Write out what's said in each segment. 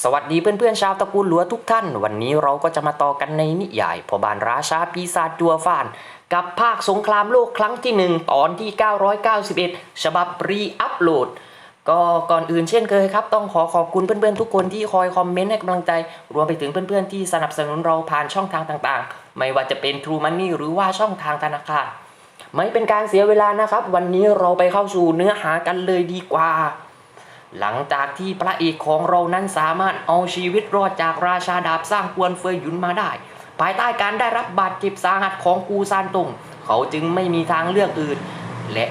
สวัสดีเพื่อนๆชาวตระกูลหลัวทุกท่าน วันนี้เราก็จะมาต่อกันในนิยายพอบานราชาปีศาจจัวฟาน กับภาคสงครามโลกครั้งที่หนึ่งตอนที่ 991 ฉบับรีอัพโหลด ก็ก่อนอื่นเช่นเคยครับ ต้องขอขอบคุณเพื่อนๆทุกคนที่คอยคอมเมนต์ให้กำลังใจ รวมไปถึงเพื่อนๆที่สนับสนุนเราผ่านช่องทางต่างๆ ไม่ว่าจะเป็น True Money หรือว่าช่องทางธนาคารไม่เป็นการเสียเวลานะครับ วันนี้เราไปเข้าสู่เนื้อหากันเลยดีกว่า หลังจากที่พระเอกของเรานั้นสามารถเอาชีวิตรอดจากราชาดาบสร้างกวนเฟยหยุนมาได้ ภายใต้การได้รับบาดเจ็บสาหัสของกูซานตงเขาจึงไม่มีทางเลือกอื่น และ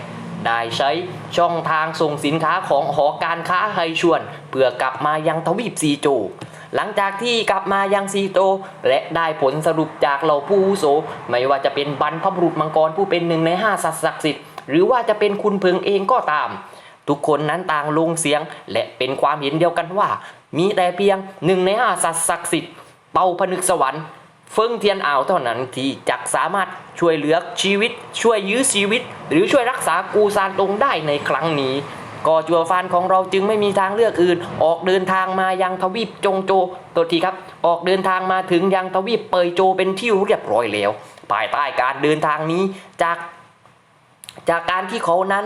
ได้ใช้ช่องทางส่งสินค้าของหอการค้าไฮชวน เพื่อกลับมายังทวีปซีโจ หลังจากที่กลับมายังซีโต และได้ผลสรุปจากเหล่าผู้อุโส ไม่ว่าจะเป็นบรรพบุรุษมังกรผู้เป็นหนึ่งในห้าสัตว์ศักดิ์สิทธิ์หรือว่าจะเป็นคุณเพิงเองก็ตาม ทุกคนนั้นต่างลงเสียง และเป็นความเห็นเดียวกันว่า มีแต่เพียงหนึ่งในห้าสัตว์ศักดิ์สิทธิ์เป่าผนึกสวรรค์เฟิงเทียนอ่าวเท่านั้นที่จะสามารถช่วยเหลือชีวิต ช่วยยื้อชีวิต หรือช่วยรักษากูซานตงได้ในครั้งนี้ก็จัวฟานของเราจึงไม่มีทางเลือกอื่น ออกเดินทางมายังทวีปจงโจตัวทีครับ ออกเดินทางมาถึงยังทวีปเปยโจเป็นที่เรียบร้อยแล้ว ภายใต้การเดินทางนี้จาก จากการที่เขานั้น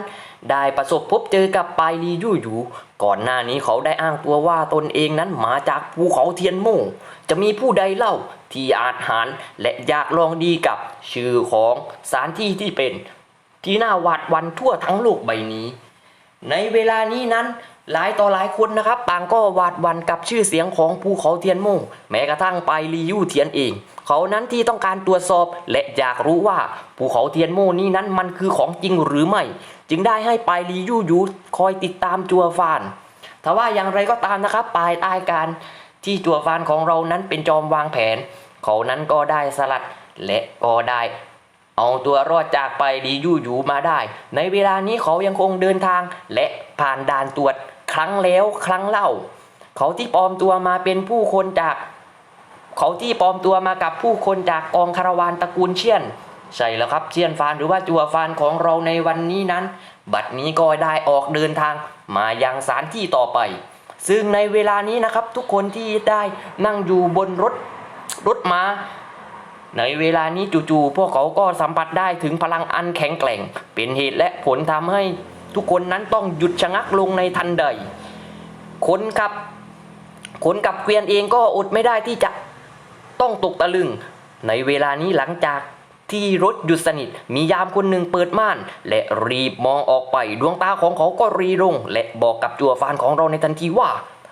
ได้ประสบพบเจอกับปายลียู่หยูก่อนหน้านี้เขาได้อ้างตัวว่าตนเองนั้นมาจากภูเขาเทียนโม่จะมีผู้ใดเล่าที่อาจหารและอยากลองดีกับชื่อของสถานที่ที่เป็น ที่น่าหวาดวันทั่วทั้งโลกใบนี้ ในเวลานี้นั้นหลายต่อหลายคนนะครับต่างก็หวาดวันกับชื่อเสียงของภูเขาเทียนโม่แม้กระทั่งไปลียู่เทียนเอง เขานั้นที่ต้องการตรวจสอบ และอยากรู้ว่าภูเขาเทียนโม่นี้นั้นมันคือของจริงหรือไม่ จึงได้ให้ไปลียู่ยูคอยติดตามจัวฟานแต่ว่าอย่างไรก็ตามนะครับปลายใต้การที่จัวฟานของเรานั้นเป็นจอมวางแผน เขานั้นก็ได้สลัดและก็ได้เอาตัวรอดจากไปดียู่หยูมาได้ ในเวลานี้เขายังคงเดินทางและผ่านด่านตรวจครั้งแล้วครั้งเล่า เขาที่ปลอมตัวมาเป็นผู้คนจาก เขาที่ปลอมตัวมากับผู้คนจากกองคาราวานตระกูลเชียน ใช่แล้วครับเชียนฟานหรือว่าจัวฟานของเราในวันนี้นั้น บัดนี้ก็ได้ออกเดินทางมายังสถานที่ต่อไป ซึ่งในเวลานี้นะครับทุกคนที่ได้นั่งอยู่บนรถรถม้าในเวลานี้จู่ๆพวกเขาก็สัมผัสได้ถึงพลังอันแข็งแกร่ง เป็นเหตุและผลทำให้ทุกคนนั้นต้องหยุดชะงักลงในทันใดคนขับคนกับเกวียนเองก็อดไม่ได้ที่จะ ต้องตกตะลึง ในเวลานี้หลังจากที่รถหยุดสนิทมียามคนหนึ่งเปิดม่าน และรีบมองออกไปดวงตาของเขาก็รีลง และบอกกับจัวฟานของเราในทันทีว่า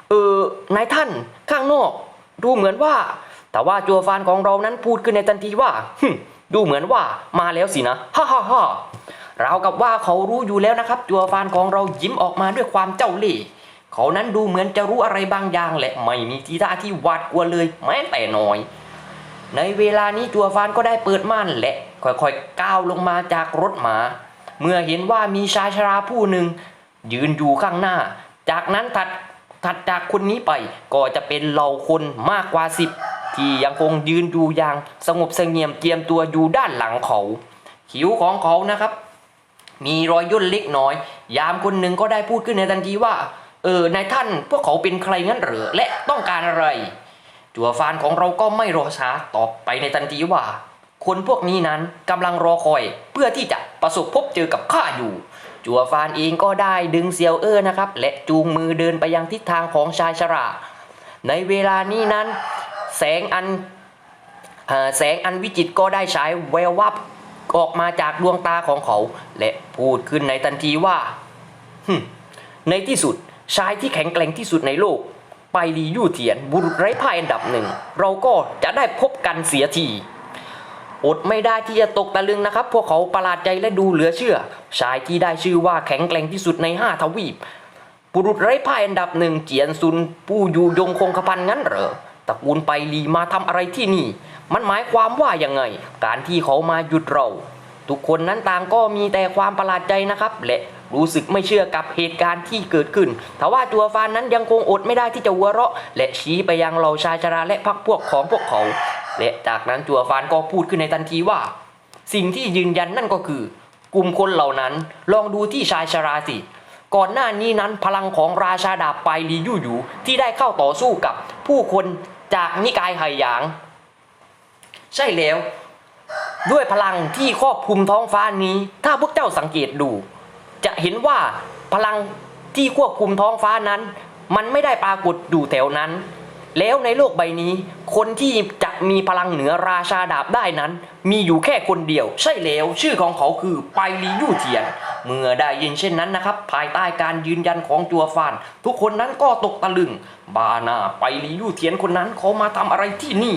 เออนายท่านข้างนอก ดูเหมือนว่า แต่ว่าจัวฟานของเรานั้นพูดขึ้นในทันทีว่าฮึดูเหมือนว่ามาแล้วสินะฮ่าฮ่าฮ่าราวกับว่าเขารู้อยู่แล้วนะครับ จัวฟานของเรายิ้มออกมาด้วยความเจ้าเล่ห์ เขานั้นดูเหมือนจะรู้อะไรบางอย่างแหละไม่มีทีท่าที่หวาดกลัวเลยแม้แต่น้อย ในเวลานี้จัวฟานก็ได้เปิดม่านและค่อยๆก้าวลงมาจากรถหมา เมื่อเห็นว่ามีชายชราผู้หนึ่ง ยืนอยู่ข้างหน้า จากนั้นถัดถัดจากคนนี้ไปก็จะเป็นเหล่าคนมากกว่าสิบที่ยังคงยืนอยู่อย่างสงบเสงี่ยมเจียมตัวอยู่ด้านหลังเขาคิ้วของเขานะครับ มีรอยย่นเล็กน้อย ยามคนหนึ่งก็ได้พูดขึ้นในทันทีว่า เออนายท่านพวกเขาเป็นใครงั้นเหรอและต้องการอะไร จัวฟานของเราก็ไม่รอช้าตอบไปในทันทีว่า คนพวกนี้นั้นกำลังรอคอยเพื่อที่จะประสบพบเจอกับข้าอยู่ จัวฟานเองก็ได้ดึงเซียวเออร์นะครับ และจูงมือเดินไปยังทิศทางของชายชรา ในเวลานี้นั้น แสงอันออแสงอันวิจิตก็ได้ฉายแวววับออกมาจากดวงตาของเขา และพูดขึ้นในทันทีว่าในที่สุด ชายที่แข็งแกร่งที่สุดในโลก ไปลียู่เทียน บุรุษไร้พ่ายอันดับหนึ่ง เราก็จะได้พบกันเสียทีอดไม่ได้ที่จะตกตะลึงนะครับ พวกเขาประหลาดใจและดูเหลือเชื่อ ชายที่ได้ชื่อว่าแข็งแกร่งที่สุดในห้าทวีปบุรุษไร้พ่ายอันดับหนึ่งเจียนซุนผู้อยู่ยงคงกระพันงั้นเหรอตระกูลไปลีมาทำอะไรที่นี่ มันหมายความว่ายังไง การที่เขามาหยุดเรา ทุกคนนั้นต่างก็มีแต่ความประหลาดใจนะครับและ รู้สึกไม่เชื่อกับเหตุการณ์ที่เกิดขึ้นแต่ว่าตัวฟานนั้นยังคงอดไม่ได้ที่จะหัวเราะ และชี้ไปยังเหล่าชายชราและพรรคพวกของพวกเขา และจากนั้นจัวฟานก็พูดขึ้นในทันทีว่า สิ่งที่ยืนยันนั่นก็คือ กลุ่มคนเหล่านั้นลองดูที่ชายชราสิก่อนหน้านี้นั้นพลังของราชาดาบไปลียู่อยู่ที่ได้เข้าต่อสู้กับผู้คนจากนิกายไหหยาง ใช่แล้ว ด้วยพลังที่ครอบคลุมท้องฟ้านี้ ถ้าพวกเจ้าสังเกตดู จะเห็นว่าพลังที่ควบคุมท้องฟ้านั้น มันไม่ได้ปรากฏอยู่แถวนั้น แล้วในโลกใบนี้ คนที่จะมีพลังเหนือราชาดาบได้นั้น มีอยู่แค่คนเดียว ใช่แล้ว ชื่อของเขาคือไปลียู่เทียน เมื่อได้ยินเช่นนั้นนะครับ ภายใต้การยืนยันของจัวฟาน ทุกคนนั้นก็ตกตะลึง บานาไปลียู่เทียนคนนั้นเขามาทำอะไรที่นี่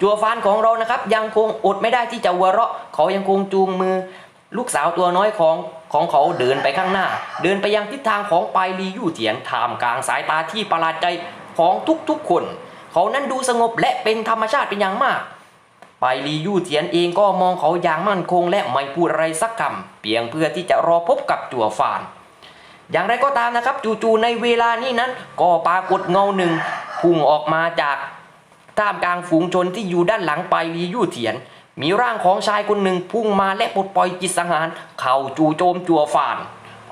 จัวฟานของเรานะครับ ยังคงอดไม่ได้ที่จะหัวเราะ เขายังคงจูงมือ ลูกสาวตัวน้อยของ ของเขาเดินไปข้างหน้า เดินไปยังทิศทางของปายลียู่เถียนท่ามกลางสายตาที่ประหลาดใจของทุกๆคน เขานั้นดูสงบและเป็นธรรมชาติเป็นอย่างมากไปายลียู่เถียนเองก็มองเขาอย่างมั่นคงและไม่พูดอะไรสักคำเพียงเพื่อที่จะรอพบกับจัวฟาน อย่างไรก็ตามนะครับจู่ๆในเวลานี้นั้น ก็ปรากฏเงาหนึ่งพุ่งออกมาจากท่ามกลางฝูงชนที่อยู่ด้านหลังไปลียู่เถียน มีร่างของชายคนหนึ่งพุ่งมาและปลดปล่อยจิตสังหาร เข่าจู่โจมจัวฟาน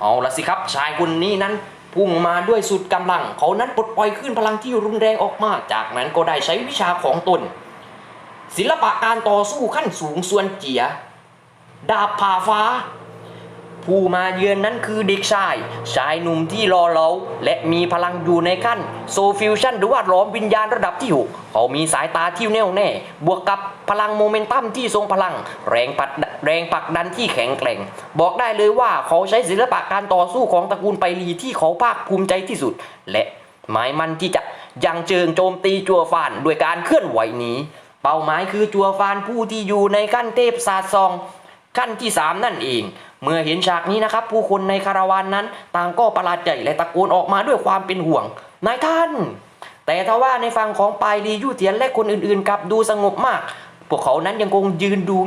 เอาละสิครับ ชายคนนี้นั้นพุ่งมาด้วยสุดกำลัง เขานั้นปลดปล่อยขึ้นพลังที่รุนแรงออกมา จากนั้นก็ได้ใช้วิชาของตน ศิลปะการต่อสู้ขั้นสูงส่วนเจีย ดาบผ่าฟ้า ผู้มาเยือนนั้นคือเด็กชาย ชายหนุ่มที่รอเราและมีพลังอยู่ในขั้นโซฟิวชั่นหรือว่าล้อมวิญญาณระดับที่6เขามีสายตาที่แน่วแน่ บวกกับพลังโมเมนตัมที่ทรงพลัง แรงปัดแรงผลักดันที่แข็งแกร่ง บอกได้เลยว่าเขาใช้ศิลปะการต่อสู้ของตระกูลไปรีที่เขาภาคภูมิใจที่สุด และหมายมันที่จะยังเจิงโจมตีจัวฟานด้วยการเคลื่อนไหวนี้ เป้าหมายคือจัวฟานผู้ที่อยู่ในขั้นเทพศาสตร์ซอง ขั้นที่ 3 นั่นเอง เมื่อเห็นฉากนี้นะครับ ผู้คนในคาราวานนั้น ต่างก็ประหลาดใจและตะโกนออกมาด้วยความเป็นห่วง นายท่าน แต่ทว่าในฝั่งของปายลียู่เทียนและคนอื่นๆกลับดูสงบมาก พวกเขานั้นยังคงยืนดู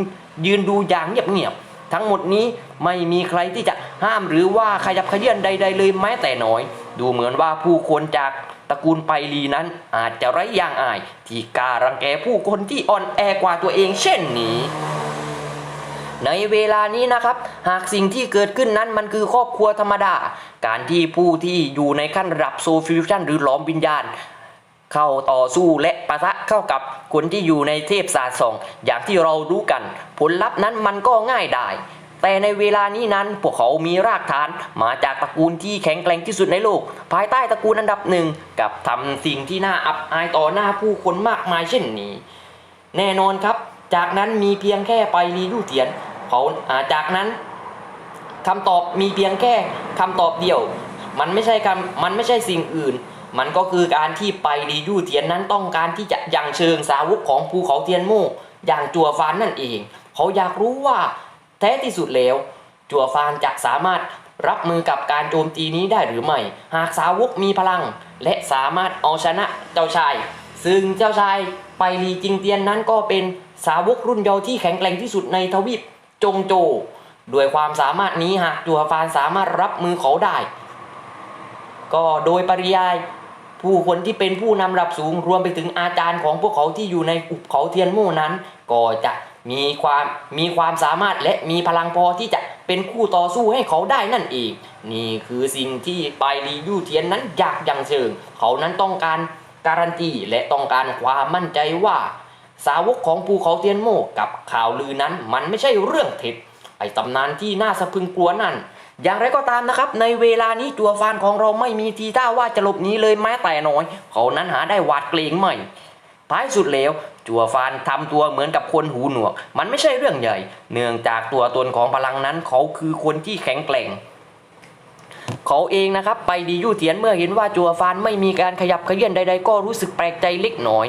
ยืนดูอย่างเงียบๆทั้งหมดนี้ไม่มีใครที่จะห้ามหรือว่าขยับขยื่นใด ๆ เลยแม้แต่น้อย ดูเหมือนว่าผู้คนจากตระกูลไปลีนั้นอาจจะไร้ย่างอาย ที่กล้ารังแกผู้คนที่อ่อนแอกว่าตัวเองเช่นนี้ ในเวลานี้นะครับ หากสิ่งที่เกิดขึ้นนั้นมันคือครอบครัวธรรมดา การที่ผู้ที่อยู่ในขั้นระดับโซฟิวชั่นหรือหลอมวิญญาณ เข้าต่อสู้และปะทะเข้ากับคนที่อยู่ในเทพศาสตร์สองอย่างที่เรารู้กัน ผลลัพธ์นั้นมันก็ง่ายได้แต่ในเวลานี้นั้นพวกเขามีรากฐานมาจากตระกูลที่แข็งแกร่งที่สุดในโลก ภายใต้ตระกูลอันดับหนึ่งกับทำสิ่งที่น่าอับอายต่อหน้าผู้คนมากมายเช่นนี้ แน่นอนครับ จากนั้นมีเพียงแค่ไปรีลู่เทียน เขาจากนั้นคำตอบมีเพียงแค่คำตอบเดียว มันไม่ใช่คำมันไม่ใช่สิ่งอื่น มันก็คือการที่ไปรียู่เทียนนั้นต้องการที่จะยังเชิงสาวกของภูเขาเทียนโม่อย่างจัวฟานนั่นเอง เขาอยากรู้ว่าแท้ที่สุดแล้ว จัวฟานจะสามารถรับมือกับการโจมตีนี้ได้หรือไม่ หากสาวกมีพลัง และสามารถเอาชนะเจ้าชาย ซึ่งเจ้าชายไปรีจิงเตียนนั้นก็เป็นสาวกรุ่นเยาว์ที่แข็งแกร่งที่สุดในทวีป จงโจ ด้วยความสามารถนี้หากจัวฟานสามารถรับมือเขาได้ ก็โดยปริยายผู้คนที่เป็นผู้นำระดับสูงรวมไปถึงอาจารย์ของพวกเขาที่อยู่ในอุบเขาเทียนโม่นั้น ก็จะมีความมีความสามารถและมีพลังพอที่จะเป็นคู่ต่อสู้ให้เขาได้นั่นเองนี่คือสิ่งที่ไปรียู่เทียนนั้นอยากอย่างเชิง เขานั้นต้องการการันตีและต้องการความมั่นใจว่า สาวกของภูเขาเทียนโม่กับข่าวลือนั้น มันไม่ใช่เรื่องเท็จไอ้ตำนานที่น่าสะพึงกลัวนั่น อย่างไรก็ตามนะครับ ในเวลานี้จัวฟานของเราไม่มีทีท่าว่าจะหลบหนีเลยแม้แต่น้อย เขานั้นหาได้หวาดเกรงไม่ท้ายสุดแล้วจัวฟานทำตัวเหมือนกับคนหูหนวก มันไม่ใช่เรื่องใหญ่ เนื่องจากตัวตนของพลังนั้นเขาคือคนที่แข็งแกร่ง เขาเองนะครับ ไปดียู่เทียนเมื่อเห็นว่าจัวฟานไม่มีการขยับเขยื่อนใด ๆ ก็รู้สึกแปลกใจเล็กน้อย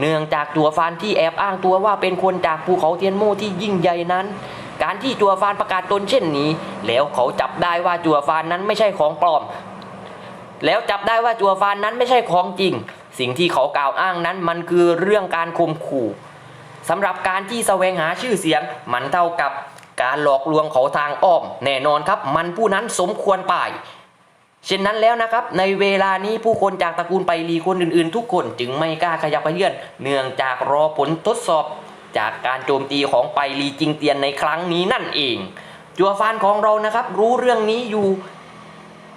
เนื่องจากจัวฟานที่แอบอ้างตัวว่าเป็นคนจากภูเขาเทียนโม่ที่ยิ่งใหญ่นั้น การที่จัวฟานประกาศตนเช่นนี้ แล้วเขาจับได้ว่าจัวฟานนั้นไม่ใช่ของปลอม แล้วจับได้ว่าจัวฟานนั้นไม่ใช่ของจริง สิ่งที่เขากล่าวอ้างนั้นมันคือเรื่องการข่มขู่สำหรับการที่แสวงหาชื่อเสียง มันเท่ากับการหลอกลวงเขาทางอ้อม แน่นอนครับ มันผู้นั้นสมควรป่าย เช่นนั้นแล้วนะครับ ในเวลานี้ผู้คนจากตระกูลไปรีคนอื่นๆ ทุกคนจึงไม่กล้าขยับเขยื่อนเนื่องจากรอผลทดสอบ จากการโจมตีของไปรีจิงเตียนในครั้งนี้นั่นเอง จัวฟานของเรานะครับ รู้เรื่องนี้อยู่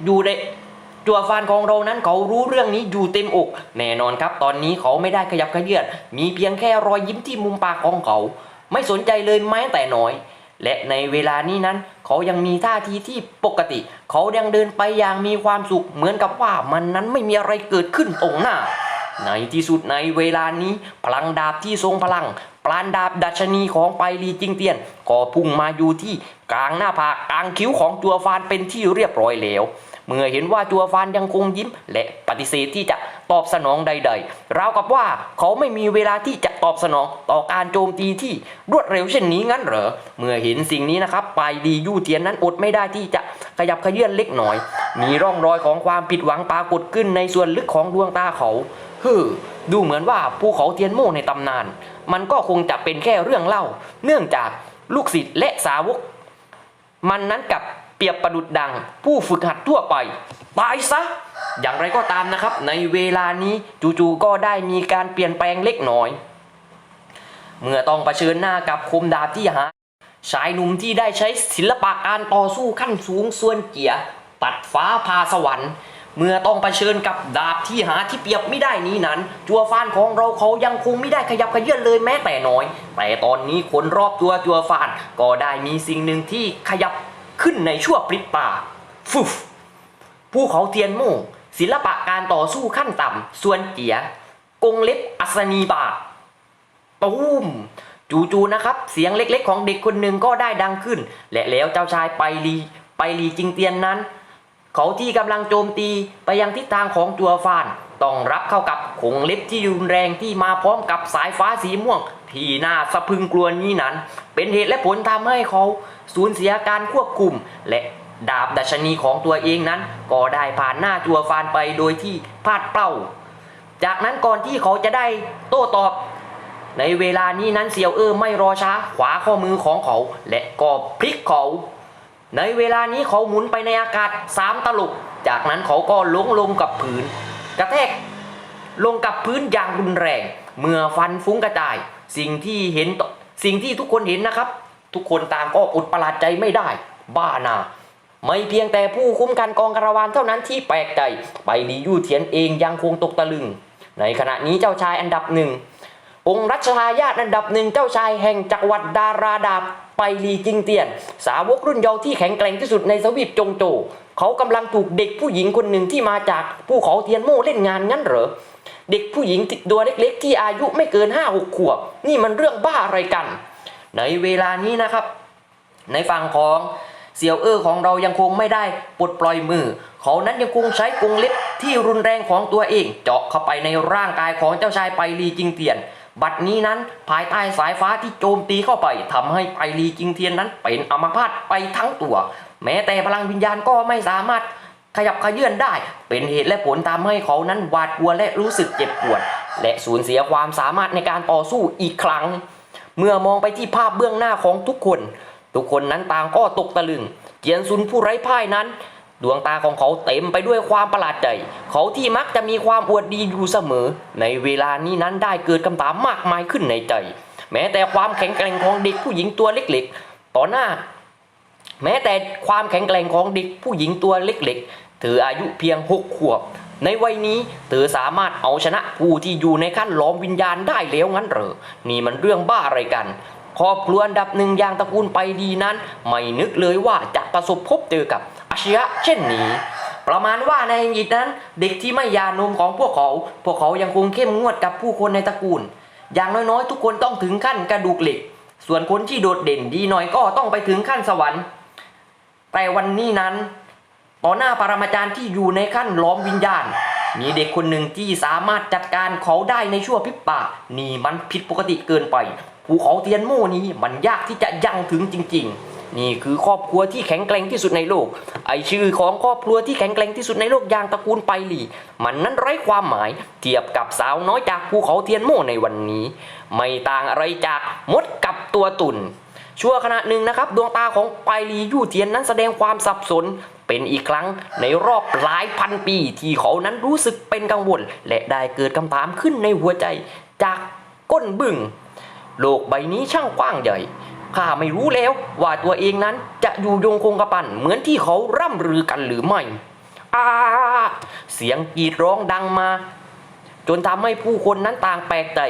อยู่ในจัวฟานของเรานั้นเขารู้เรื่องนี้อยู่เต็มอก แน่นอนครับ ตอนนี้เขาไม่ได้ขยับขยื่นมีเพียงแค่รอยยิ้มที่มุมปากของเขา ไม่สนใจเลยแม้แต่น้อย และในเวลานี้นั้น เขายังมีท่าทีที่ปกติ เขายังเดินไปอย่างมีความสุข เหมือนกับว่ามันนั้นไม่มีอะไรเกิดขึ้นตรงหน้า ในที่สุดในเวลานี้ พลังดาบที่ทรงพลัง ปราณดาบดัชนีของไปลีจิงเตียน ก็พุ่งมาอยู่ที่กลางหน้าผากกลางคิ้วของจัวฟานเป็นที่เรียบร้อยแล้ว เมื่อเห็นว่าจัวฟานยังคงยิ้มและปฏิเสธที่จะ ตอบสนองใด ๆ ราวกับว่าเขาไม่มีเวลาที่จะตอบสนองต่อการโจมตีที่รวดเร็วเช่นนี้งั้นเหรอ เมื่อเห็นสิ่งนี้นะครับไปลียู่เทียนนั้นอดไม่ได้ที่จะขยับขยื่นเล็กน้อย มีร่องรอยของความผิดหวังปรากฏขึ้นในส่วนลึกของดวงตาเขาเฮ้อดูเหมือนว่าภูเขาเทียนโม่ในตำนาน มันก็คงจะเป็นแค่เรื่องเล่า เนื่องจากลูกศิษย์และสาวก มันนั้นกับเปรียบประดุดดัง ผู้ฝึกหัดทั่วไป ตายซะ อย่างไรก็ตามนะครับ ในเวลานี้จู่ๆก็ได้มีการเปลี่ยนแปลงเล็กน้อย เมื่อต้องเผชิญหน้ากับคมดาบที่หา ชายหนุ่มที่ได้ใช้ศิลปะการต่อสู้ขั้นสูงส่วนเกียร์ตัดฟ้าพาสวรรค์ เมื่อต้องเผชิญกับดาบที่หาที่เปรียบไม่ได้นี้นั้น จัวฟานของเราเขายังคงไม่ได้ขยับขยื่นเลยแม้แต่น้อย แต่ตอนนี้คนรอบตัวจัวฟานก็ได้มีสิ่งหนึ่งที่ขยับขึ้นในชั่วพริบตาฟุฟ ภูเขาเทียนโม่ศิลปะการต่อสู้ขั้นต่ำส่วนเกีย กงเล็บอัศนีบาตูมจู่ๆนะครับ เสียงเล็กๆ ของเด็กคนหนึ่งก็ได้ดังขึ้น และแล้วเจ้าชายไปลีไปลีจิงเตียนนั้น เขาที่กำลังโจมตีไปยังทิศทางของจัวฟานต้องรับเข้ากับขงเล็บที่รุนแรงที่มาพร้อมกับสายฟ้าสีม่วง ที่น่าสะพึงกลัวนี้นั้น เป็นเหตุและผลทำให้เขาสูญเสียการควบคุม และ ดาบดัชนีของตัวเองนั้น ก็ได้ผ่านหน้าจัวฟานไปโดยที่พลาดเป้า จากนั้นก่อนที่เขาจะได้โต้ตอบ ในเวลานี้นั้นเซียวเออไม่รอช้าขวาข้อมือของเขา และก็พลิกเขา ในเวลานี้เขาหมุนไปในอากาศสามตลบจากนั้นเขาก็ลงลงกับพื้น กระแทกลงกับพื้นอย่างรุนแรง เมื่อฟันฟุ้งกระจาย สิ่งที่เห็นสิ่งที่ทุกคนเห็นนะครับ ทุกคนต่างก็อดประหลาดใจไม่ได้ บ้านา ไม่เพียงแต่ผู้คุ้มกันกองคาราวานเท่านั้นที่แปลกใจ ไปลียู่เทียนเองยังคงตกตะลึง ในขณะนี้เจ้าชายอันดับหนึ่ง องค์รัชทายาทอันดับหนึ่งเจ้าชายแห่งจักรวรรดิดาราดาบไปลีจิงเตียน สาวกรุ่นเยาว์ที่แข็งแกร่งที่สุดในสวีปจงโจ เขากำลังถูกเด็กผู้หญิงคนหนึ่งที่มาจากภูเขาเทียนโม่เล่นงานงั้นเหรอเด็กผู้หญิงตัวเล็กๆ ที่อายุไม่เกินห้าหกขวบ นี่มันเรื่องบ้าอะไรกัน ในเวลานี้นะครับ ในฝั่งของ เสี่ยวเออของเรายังคงไม่ได้ปลดปล่อยมือ เขานั้นยังคงใช้กรงเล็บที่รุนแรงของตัวเอง เจาะเข้าไปในร่างกายของเจ้าชายไปลีจิงเตียน บัดนี้นั้นภายใต้สายฟ้าที่โจมตีเข้าไปทำให้ไปลีจิงเทียนนั้นเป็นอัมพาตไปทั้งตัว แม้แต่พลังวิญญาณก็ไม่สามารถขยับขยื่นได้ เป็นเหตุและผลทำให้เขานั้นหวาดกลัวและรู้สึกเจ็บปวด และสูญเสียความสามารถในการต่อสู้อีกครั้ง เมื่อมองไปที่ภาพเบื้องหน้าของทุกคน ทุกคนนั้นต่างก็ตกตะลึง เจียนซุนผู้ไร้พ่ายนั้น ดวงตาของเขาเต็มไปด้วยความประหลาดใจ เขาที่มักจะมีความอวดดีอยู่เสมอ ในเวลานี้นั้นได้เกิดคำถามมากมายขึ้นในใจ แม้แต่ความแข็งแกร่งของเด็กผู้หญิงตัวเล็กๆ ต่อหน้า แม้แต่ความแข็งแกร่งของเด็กผู้หญิงตัวเล็กๆ เธออายุเพียงหกขวบ ในวัยนี้เธอสามารถเอาชนะผู้ที่อยู่ในขั้นล้อมวิญญาณได้แล้วงั้นเหรอ นี่มันเรื่องบ้าอะไรกัน ครอบครัวอันดับหนึ่งอย่างตระกูลไปดีนั้น ไม่นึกเลยว่าจะประสบพบเจอกับอาชญะเช่นนี้ ประมาณว่าในอังกฤษนั้น เด็กที่ไม่ยานมของพวกเขา พวกเขายังคงเข้มงวดกับผู้คนในตระกูล อย่างน้อยๆ ทุกคนต้องถึงขั้นกระดูกเหล็ก ส่วนคนที่โดดเด่นดีหน่อยก็ต้องไปถึงขั้นสวรรค์แต่วันนี้นั้น ต่อหน้าปรมาจารย์ที่อยู่ในขั้นล้อมวิญญาณ มีเด็กคนหนึ่งที่สามารถจัดการเขาได้ในชั่วพริบตานี่มันผิดปกติเกินไป ภูเขาเทียนโม่นี้มันยากที่จะยั่งถึงจริง ๆ นี่คือครอบครัวที่แข็งแกร่งที่สุดในโลก ไอชื่อของครอบครัวที่แข็งแกร่งที่สุดในโลกอย่างตระกูลไปหลีมันนั้นไร้ความหมายเทียบกับสาวน้อยจากภูเขาเทียนโม่ในวันนี้ ไม่ต่างอะไรจากมดกับตัวตุ่นชั่วขณะหนึ่งนะครับ ดวงตาของไปลียู่เทียนนั้นแสดงความสับสนเป็นอีกครั้งในรอบหลายพันปี ที่เขานั้นรู้สึกเป็นกังวล และได้เกิดคำถามขึ้นในหัวใจจากก้นบึ้ง โลกใบนี้ช่างกว้างใหญ่ข้าไม่รู้แล้วว่าตัวเองนั้นจะอยู่ยงคงกระพันเหมือนที่เขาร่ำลือกันหรือไม่อาเสียงกรีดร้องดังมา จนทำให้ผู้คนนั้นต่างแปลกใจ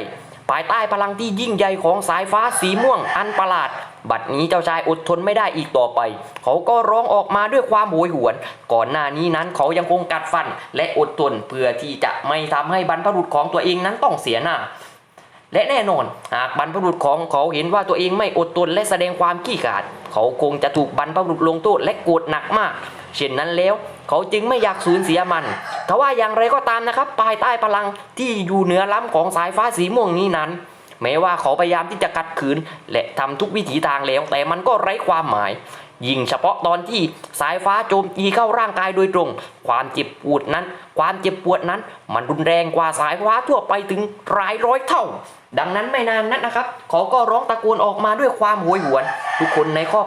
ภายใต้พลังที่ยิ่งใหญ่ของสายฟ้าสีม่วงอันประหลาด บัดนี้เจ้าชายอดทนไม่ได้อีกต่อไป เขาก็ร้องออกมาด้วยความโหยหวน ก่อนหน้านี้นั้นเขายังคงกัดฟันและอดทนเพื่อที่จะไม่ทำให้บรรพบุรุษของตัวเองนั้นต้องเสียหน้า และแน่นอนหากบรรพบุรุษของเขาเห็นว่าตัวเองไม่อดทนและแสดงความขี้ขลาด เขาคงจะถูกบรรพบุรุษลงโทษและโกรธหนักมาก เช่นนั้นแล้ว เขาจึงไม่อยากสูญเสียมันทว่าอย่างไรก็ตามนะครับภายใต้พลังที่อยู่เหนือล้ำของสายฟ้าสีม่วงนี้นั้น แม้ว่าเขาพยายามที่จะกัดขืน และทำทุกวิถีทางแล้ว แต่มันก็ไร้ความหมาย ยิ่งเฉพาะตอนที่สายฟ้าโจมตีเข้าร่างกายโดยตรง ความเจ็บปวดนั้น ความเจ็บปวดนั้น มันรุนแรงกว่าสายฟ้าทั่วไปถึงหลายร้อยเท่า ดังนั้นไม่นานนั้นนะครับ เขาก็ร้องตะโกนออกมาด้วยความโหยหวน ทุกคนในครอบ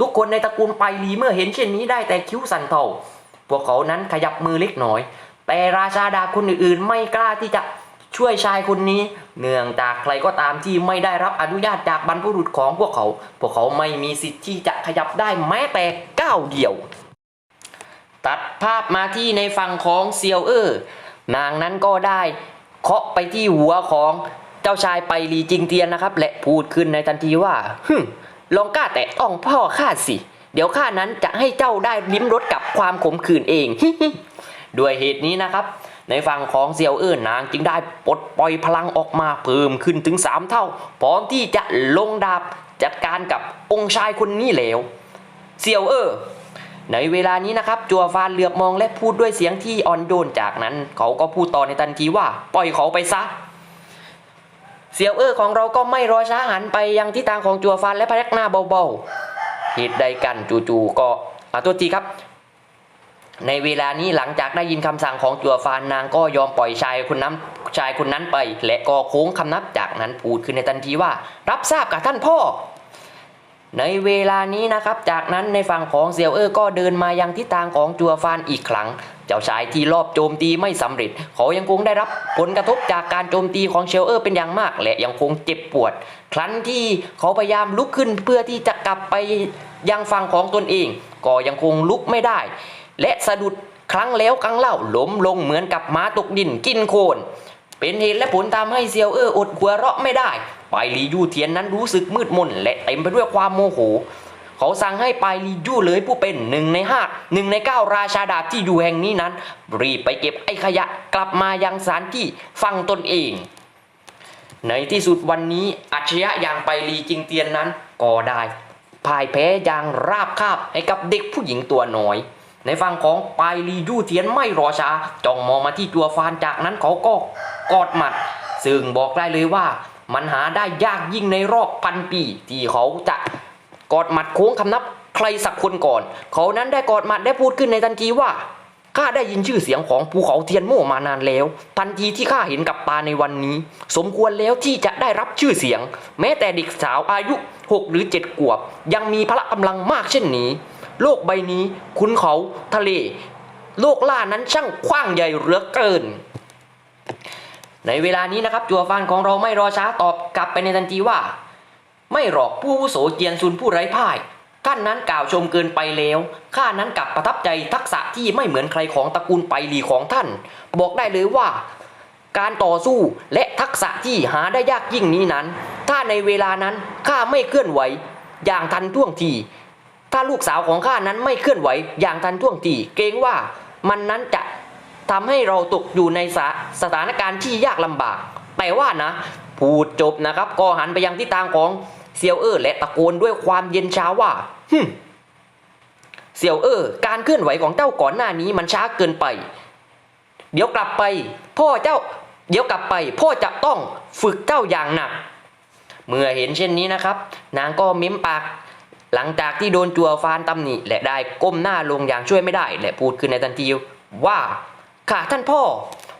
ทุกคนในตระกูลไปลีเมื่อเห็นเช่นนี้ได้แต่คิ้วสั่นเทาพวกเขานั้นขยับมือเล็กน้อย แต่ราชาดาคนอื่นๆไม่กล้าที่จะ ช่วยชายคนนี้ เนื่องจากใครก็ตามที่ไม่ได้รับอนุญาตจากบรรพบุรุษของพวกเขา พวกเขาไม่มีสิทธิ์ที่จะขยับได้แม้แต่ก้าวเดียว ตัดภาพมาที่ในฝั่งของเซียวเออร์นางนั้นก็ได้เคาะไปที่หัวของเจ้าชายไปลีจิงเทียนนะครับ และพูดขึ้นในทันทีว่าฮึลองกล้าแตะต้องพ่อข้าสิ เดี๋ยวข้านั้นจะให้เจ้าได้ลิ้มรสกับความขมขื่นเอง ด้วยเหตุนี้นะครับ ในฝั่งของเซียวเออร์นางจึงได้ปลดปล่อยพลังออกมาเพิ่มขึ้นถึง 3 เท่า พร้อมที่จะลงดาบจัดการกับองค์ชายคนนี้แล้วเซียวเออร์ในเวลานี้นะครับ จัวฟานเหลือบมองและพูดด้วยเสียงที่อ่อนโยนจากนั้น เขาก็พูดต่อในทันทีว่า ปล่อยเขาไปซะ เซียวเออร์ของเราก็ไม่รอช้าหันไปยังที่ทางของจัวฟานและพยักหน้าเบาๆเหตุใดกันจู่ๆก็อ่าตัวทีครับ ในเวลานี้หลังจากได้ยินคำสั่งของจัวฟานนางก็ยอมปล่อยชายคนนั้นชายคนนั้นไป และก็โค้งคำนับจากนั้นพูดขึ้นในทันทีว่า รับทราบกับท่านพ่อ ในเวลานี้นะครับ จากนั้นในฝั่งของเซียวเออร์ก็เดินมายังทิศทางของจัวฟานอีกครั้ง เจ้าชายที่รอบโจมตีไม่สำเร็จ เขายังคงได้รับผลกระทบจากการโจมตีของเชลเออร์เป็นอย่างมาก และยังคงเจ็บปวด ครั้นที่เขาพยายามลุกขึ้นเพื่อที่จะกลับไปยังฝั่งของตนเอง ก็ยังคงลุกไม่ได้ และสะดุดครั้งแล้วครั้งเล่าล้มลงเหมือนกับม้าตกดินกินโคลนเป็นเหตุและผลทำให้เซียวเอออดหัวเราะไม่ได้ไปลียู่เทียนนั้นรู้สึกมืดมนและเต็มไปด้วยความโมโห เขาสั่งให้ไปลียู่เลยผู้เป็นหนึ่งในห้าหนึ่งในเก้าราชาดาบที่อยู่แห่งนี้นั้น รีบไปเก็บไอ้ขยะกลับมายังสานที่ฟังตนเอง ในที่สุดวันนี้อัจฉริยะอย่างไปลีจิงเตียนนั้นก็ได้พ่ายแพ้อย่างราบคาบให้กับเด็กผู้หญิงตัวน้อย ในฝั่งของปายลียู่เทียนไม่รอช้าจ้องมองมาที่ตัวฟานจากนั้นเขาก็กอดหมัด ซึ่งบอกได้เลยว่า มันหาได้ยากยิ่งในรอบพันปี ที่เขาจะกอดหมัดโค้งคำนับใครสักคนก่อน เขานั้นได้กอดหมัดได้พูดขึ้นในทันทีว่าข้าได้ยินชื่อเสียงของภูเขาเทียนโม่มานานแล้วทันทีที่ข้าเห็นกับตาในวันนี้ สมควรแล้วที่จะได้รับชื่อเสียง แม้แต่เด็กสาวอายุ 6 หรือ 7 ขวบ ยังมีพละกำลังมากเช่นนี้ โลกใบนี้คุณเขาทะเล โลกล่านั้นช่างกว้างใหญ่เหลือเกิน ในเวลานี้นะครับ จัวฟานของเราไม่รอช้าตอบกลับไปในทันทีว่า ไม่หรอกผู้วุโสเจียนซุนผู้ไร้พ่ายท่านนั้นกล่าวชมเกินไปแล้วข้านั้นกลับประทับใจทักษะที่ไม่เหมือนใครของตระกูลไปหลีของท่าน บอกได้เลยว่า การต่อสู้และทักษะที่หาได้ยากยิ่งนี้นั้น ถ้าในเวลานั้นข้าไม่เคลื่อนไหว อย่างทันท่วงที ถ้าลูกสาวของข้านั้นไม่เคลื่อนไหวอย่างทันท่วงทีเกรงว่ามันนั้นจะทำให้เราตกอยู่ในสสถานการณ์ที่ยากลำบากแต่ว่านะพูดจบนะครับ ก็หันไปยังที่ทางของเซียวเออร์และตะโกนด้วยความเย็นช้าว่าฮึเซียวเออร์การเคลื่อนไหวของเจ้าก่อนหน้านี้มันช้าเกินไป เดี๋ยวกลับไป พ่อเจ้า เดี๋ยวกลับไป พ่อจะต้องฝึกเจ้าอย่างหนัก เมื่อเห็นเช่นนี้นะครับ นางก็มิ้มปาก หลังจากที่โดนจัวฟานตำหนิและได้ก้มหน้าลงอย่างช่วยไม่ได้ และพูดขึ้นในทันทีว่าค่ะท่านพ่อ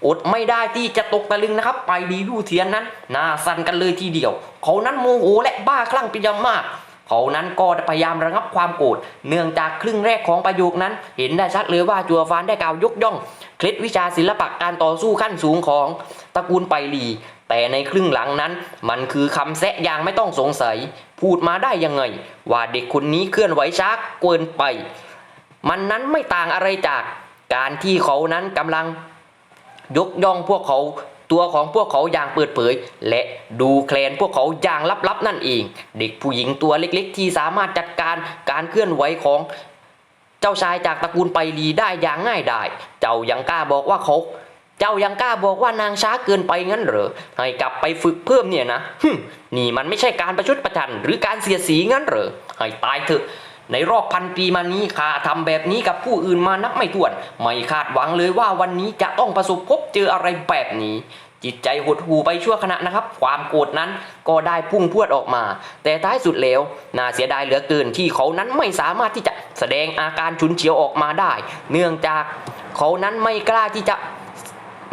อดไม่ได้ที่จะตกตะลึงนะครับ ไปดีดูเทียนนั้นหน้าสั่นกันเลยทีเดียว เขานั้นโมโหและบ้าคลั่งเป็นอย่างมาก เขานั้นก็พยายามระงับความโกรธเนื่องจากครึ่งแรกของประโยคนั้น เห็นได้ชัดเลยว่าจัวฟานได้กล่าวยกย่อง เคล็ดวิชาศิลปะการต่อสู้ขั้นสูงของตระกูลไปลีแต่ในครึ่งหลังนั้น มันคือคำแซะอย่างไม่ต้องสงสัย พูดมาได้ยังไง ว่าเด็กคนนี้เคลื่อนไหวช้าเกินไป มันนั้นไม่ต่างอะไรจากการที่เขานั้นกำลัง ยกย่องพวกเขาตัวของพวกเขาอย่างเปิดเผย และดูแคลนพวกเขาอย่างลับๆนั่นเอง เด็กผู้หญิงตัวเล็กๆ ที่สามารถจัดการการเคลื่อนไหวของเจ้าชายจากตระกูลไปรีได้อย่างง่ายดายเจ้ายังกล้าบอกว่าเขา เจ้ายังกล้าบอกว่านางช้าเกินไปงั้นเหรอ ให้กลับไปฝึกเพิ่มเนี่ยนะฮึนี่มันไม่ใช่การประชดประชันหรือการเสียสีงั้นเหรอ ให้ตายเถอะ ในรอบพันปีมานี้ข้าทำแบบนี้กับผู้อื่นมานับไม่ถ้วน ไม่คาดหวังเลยว่าวันนี้จะต้องประสบพบเจออะไรแบบนี้จิตใจหดหูไปชั่วขณะนะครับ ความโกรธนั้นก็ได้พุ่งพรวดออกมา แต่ท้ายสุดแล้วน่าเสียดายเหลือเกินที่เขานั้นไม่สามารถที่จะแสดงอาการฉุนเฉียวออกมาได้ เนื่องจากเขานั้นไม่กล้าที่จะ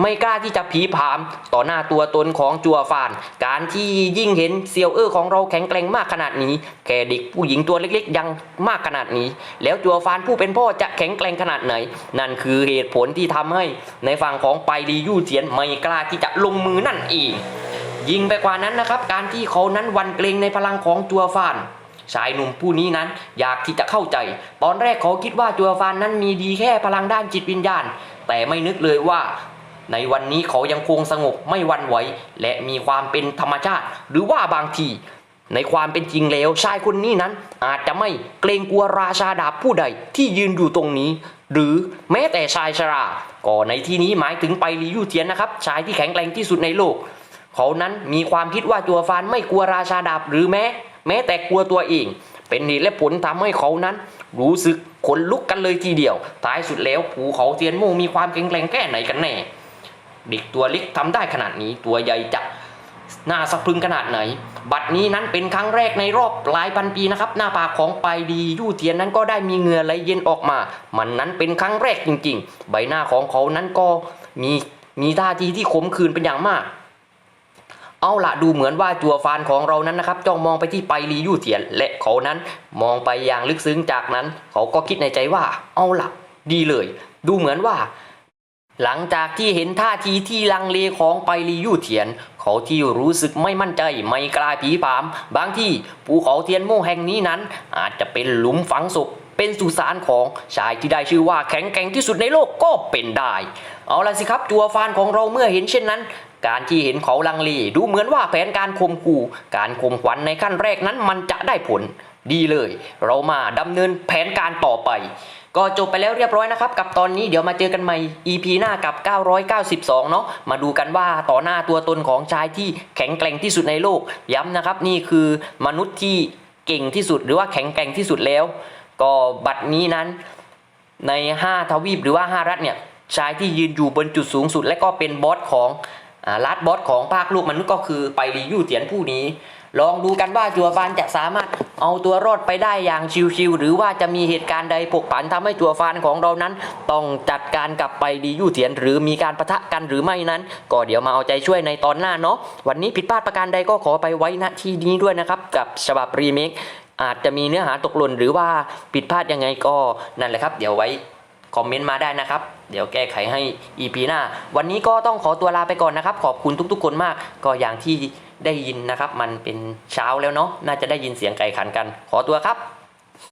ไม่กล้าที่จะผีผาม ต่อหน้าตัวตนของจัวฟาน การที่ยิ่งเห็นเซียวเออร์ของเราแข็งแกร่งมากขนาดนี้แค่เด็กผู้หญิงตัวเล็กๆ ยังมากขนาดนี้ แล้วจัวฟานผู้เป็นพ่อจะแข็งแกร่งขนาดไหน นั่นคือเหตุผลที่ทำให้ในฝั่งของไปรียู่เทียนไม่กล้าที่จะลงมือนั่นเองยิ่งไปกว่านั้นนะครับ การที่เขานั้นวันเกรงในพลังของจัวฟานชายหนุ่มผู้นี้นั้นอยากที่จะเข้าใจ ตอนแรกเขาคิดว่าจัวฟานนั้นมีดีแค่พลังด้านจิตวิญญาณ แต่ไม่นึกเลยว่า ในวันนี้เขายังคงสงบไม่วันไหวและมีความเป็นธรรมชาติ หรือว่าบางทีในความเป็นจริงแล้วชายคนนี้นั้น อาจจะไม่เกรงกลัวราชาดาบผู้ใดที่ยืนอยู่ตรงนี้ หรือแม้แต่ชายชราก็ในที่นี้หมายถึงไปลียู่เทียนนะครับ ชายที่แข็งแกร่งที่สุดในโลก เขานั้นมีความคิดว่าจัวฟานไม่กลัวราชาดาบหรือแม้ แม้แต่กลัวตัวเอง เป็นเหตุและผลทำให้เขานั้น รู้สึกขนลุกกันเลยทีเดียวท้ายสุดแล้วภูเขาเทียนโมมีความแข็งแกร่งแค่ไหนกันแน่ เด็กตัวเล็กทำได้ขนาดนี้ตัวใหญ่จะน่าสะพรึงขนาดไหน บัดนี้นั้นเป็นครั้งแรกในรอบหลายพันปีนะครับ หน้าผากของไปดียู่เทียนนั้นก็ได้มีเหงื่อไหลเย็นออกมา มันนั้นเป็นครั้งแรกจริง ๆ ใบหน้าของเขานั้นก็มีมีท่าทีที่ขมขื่นเป็นอย่างมาก เอาละดูเหมือนว่าจัวฟานของเรานั้นนะครับ จ้องมองไปที่ไปรียู่เทียน และเขานั้นมองไปอย่างลึกซึ้งจากนั้น เขาก็คิดในใจว่า เอาละดีเลย ดูเหมือนว่า หลังจากที่เห็นท่าทีที่ลังเลของไปรียู่เทียน เขาที่รู้สึกไม่มั่นใจไม่กล้าผีผาม บางที่ภูเขาเทียนโม่แห่งนี้นั้น อาจจะเป็นหลุมฝังศพเป็นสุสานของชายที่ได้ชื่อว่าแข็งแกร่งที่สุดในโลกก็เป็นได้ เอาละสิครับตัวฟานของเราเมื่อเห็นเช่นนั้น การที่เห็นเขาลังเลดูเหมือนว่าแผนการข่มขู่การข่มขวัญในขั้นแรกนั้นมันจะได้ผล ดีเลย เรามาดำเนินแผนการต่อไป ก็จบไปแล้วเรียบร้อยนะครับกับตอนนี้เดี๋ยวมาเจอกันใหม่ EP หน้ากับ 992 เนาะมาดูกันว่าต่อหน้าตัวตนของชายที่แข็งแกร่งที่สุดในโลก ย้ำนะครับนี่คือมนุษย์ที่เก่งที่สุดหรือว่าแข็งแกร่งที่สุดแล้ว ก็บัดนี้นั้นใน 5 ทวีปหรือว่า 5 รัฐเนี่ยชายที่ยืนอยู่บนจุดสูงสุด และก็เป็นบอสของอรัฐบอสของภาคลูกมนุษย์ก็คือไปรียู่เตียนผู้นี้ ลองดูกันว่าจัวฟานจะสามารถเอาตัวรอดไปได้อย่างชิวๆหรือว่าจะมีเหตุการณ์ใดผกผันทำให้จัวฟานของเรานั้น ต้องจัดการกลับไปรียู่เตียน หรือมีการประทะกันหรือไม่นั้น ก็เดี๋ยวมาเอาใจช่วยในตอนหน้าเนาะวันนี้ผิดพลาดประการใดก็ขอไปไว้ณที่นี้ด้วยนะครับ กับฉบับรีเมคอาจจะมีเนื้อหาตกหล่นหรือว่าผิดพลาดยังไงก็นั่นแหละครับ เดี๋ยวไว้คอมเมนต์มาได้นะครับ เดี๋ยวแก้ไขให้ EP หน้า วันนี้ก็ต้องขอตัวลาไปก่อนนะครับ ขอบคุณทุกๆคนมาก ก็อย่างที่ ได้ยินนะครับ มันเป็นเช้าแล้วเนาะน่าจะได้ยินเสียงไก่ขันกัน ขอตัวครับ